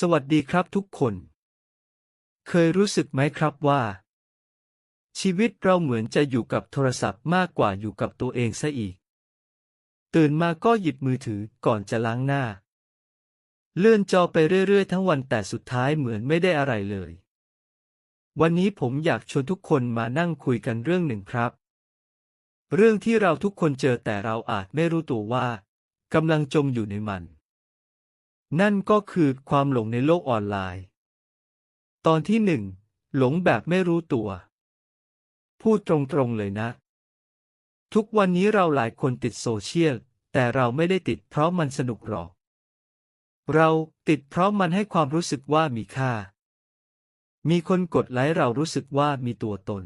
สวัสดีครับทุกคน เคยรู้สึกไหมครับว่า ชีวิตเราเหมือนจะอยู่กับโทรศัพท์มากกว่าอยู่กับตัวเองซะอีก ตื่นมาก็หยิบมือถือก่อนจะล้างหน้า เลื่อนจอไปเรื่อยๆ ทั้งวันแต่สุดท้ายเหมือนไม่ได้อะไรเลย วันนี้ผมอยากชวนทุกคนมานั่งคุยกันเรื่องหนึ่งครับ เรื่องที่เราทุกคนเจอแต่เราอาจไม่รู้ตัวว่ากำลังจมอยู่ในมัน นั่นก็คือความหลงในโลกออนไลน์ ตอนที่หนึ่งหลงแบบไม่รู้ตัว พูดตรงๆเลยนะ ทุกวันนี้เราหลายคนติดโซเชียล แต่เราไม่ได้ติดเพราะมันสนุกหรอก เราติดเพราะมันให้ความรู้สึกว่ามีค่า มีคนกดไลค์เรารู้สึกว่ามีตัวตน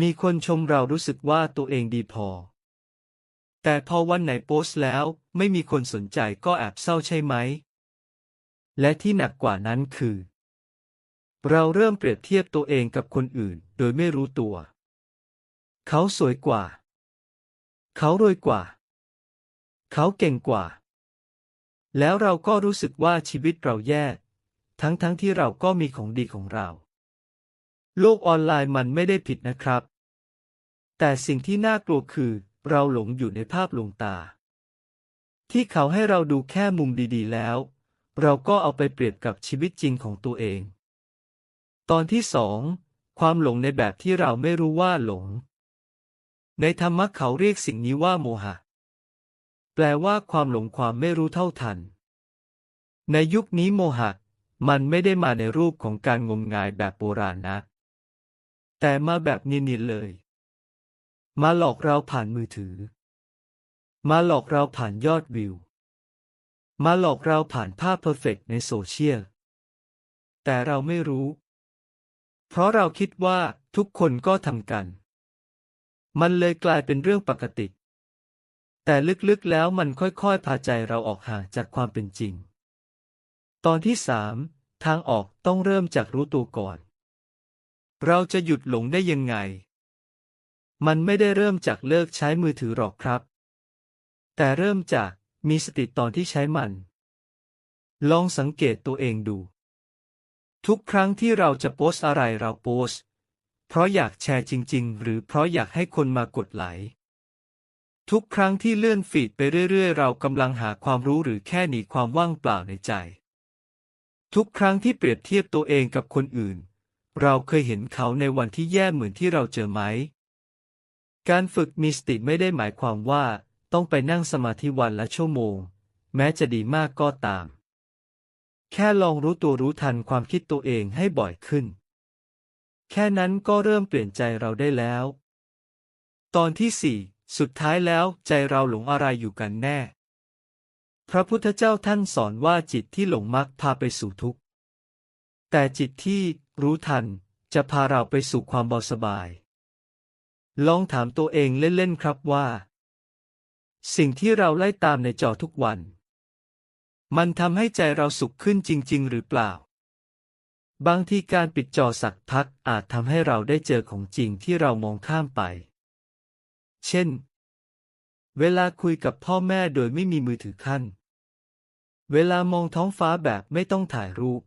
มีคนชมเรารู้สึกว่าตัวเองดีพอ แต่พอวันไหนโพสต์แล้ว ไม่มีคนสนใจก็แอบเศร้าใช่ไหม และที่หนักกว่านั้นคือ เราเริ่มเปรียบเทียบตัวเองกับคนอื่น โดยไม่รู้ตัว เขาสวยกว่า เขารวยกว่า เขาเก่งกว่า แล้วเราก็รู้สึกว่าชีวิตเราแย่ ทั้งๆทที่เราก็มีของดีของเรา โลกออนไลน์มันไม่ได้ผิดนะครับ แต่สิ่งที่น่ากลัวคือเราหลงอยู่ในภาพลวงตา ที่เขาให้เราดูแค่มุมดีๆ แล้ว เราก็เอาไปเปรียบกับชีวิตจริงของตัวเอง ตอนที่สองความหลงในแบบที่เราไม่รู้ว่าหลง ในธรรมะเขาเรียกสิ่งนี้ว่าโมหะ แปลว่าความหลงความไม่รู้เท่าทัน ในยุคนี้โมหะ มันไม่ได้มาในรูปของการงมงายแบบโบราณนะ แต่มาแบบนียนๆเลย มาหลอกเราผ่านมือถือ มาหลอกเราผ่านยอดวิว มาหลอกเราผ่านภาพเพอร์เฟกต์ในโซเชียล แต่เราไม่รู้ เพราะเราคิดว่าทุกคนก็ทำกัน มันเลยกลายเป็นเรื่องปกติ แต่ลึกๆแล้วมันค่อยๆ พาใจเราออกห่างจากความเป็นจริง ตอนที่สามทางออกต้องเริ่มจากรู้ตัวก่อน เราจะหยุดหลงได้ยังไง มันไม่ได้เริ่มจากเลิกใช้มือถือหรอกครับ แต่เริ่มจากมีสติตอนที่ใช้มัน ลองสังเกตตัวเองดู ทุกครั้งที่เราจะโพสอะไรเราโพสเพราะอยากแชร์จริง ๆ หรือเพราะอยากให้คนมากดไลค์ทุกครั้งที่เลื่อนฟีดไปเรื่อย ๆ เรากำลังหาความรู้หรือแค่หนีความว่างเปล่าในใจ ทุกครั้งที่เปรียบเทียบตัวเองกับคนอื่น เราเคยเห็นเขาในวันที่แย่เหมือนที่เราเจอไหม การฝึกมีสติไม่ได้หมายความว่า ต้องไปนั่งสมาธิวันละชั่วโมง แม้จะดีมากก็ตาม แค่ลองรู้ตัวรู้ทันความคิดตัวเองให้บ่อยขึ้น แค่นั้นก็เริ่มเปลี่ยนใจเราได้แล้ว ตอนที่สี่สุดท้ายแล้วใจเราหลงอะไรอยู่กันแน่ พระพุทธเจ้าท่านสอนว่าจิตที่หลงมักพาไปสู่ทุกข์ แต่จิตที่รู้ทันจะพาเราไปสู่ความเบาสบาย ลองถามตัวเองเล่นๆครับว่า สิ่งที่เราไล่ตามในจอทุกวัน มันทำให้ใจเราสุขขึ้นจริง ๆ หรือเปล่า บางทีการปิดจอสักพักอาจทำให้เราได้เจอของจริงที่เรามองข้ามไป เช่น เวลาคุยกับพ่อแม่โดยไม่มีมือถือขั้น เวลามองท้องฟ้าแบบไม่ต้องถ่ายรูป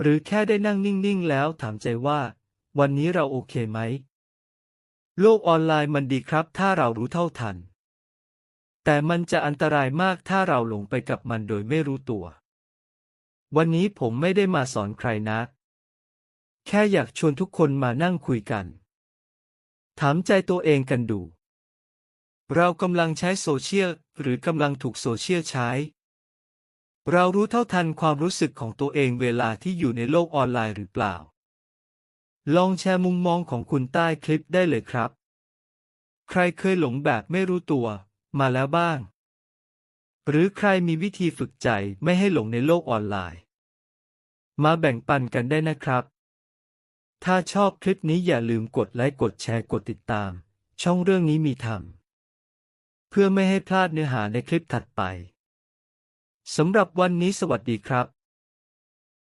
หรือแค่ได้นั่งนิ่ง ๆ แล้วถามใจว่า วันนี้เราโอเคไหม โลกออนไลน์มันดีครับถ้าเรารู้เท่าทัน แต่มันจะอันตรายมากถ้าเราหลงไปกับมันโดยไม่รู้ตัว วันนี้ผมไม่ได้มาสอนใครนะ แค่อยากชวนทุกคนมานั่งคุยกัน ถามใจตัวเองกันดู เรากำลังใช้โซเชียลหรือกำลังถูกโซเชียลใช้ เรารู้เท่าทันความรู้สึกของตัวเองเวลาที่อยู่ในโลกออนไลน์หรือเปล่า ลองแชร์มุมมองของคุณใต้คลิปได้เลยครับ ใครเคยหลงแบบไม่รู้ตัว มาแล้วบ้าง หรือใครมีวิธีฝึกใจไม่ให้หลงในโลกออนไลน์ มาแบ่งปันกันได้นะครับ ถ้าชอบคลิปนี้อย่าลืมกดไลค์กดแชร์กดติดตาม ช่องเรื่องนี้มีธรรมเพื่อไม่ให้พลาดเนื้อหาในคลิปถัดไปสำหรับวันนี้สวัสดีครับ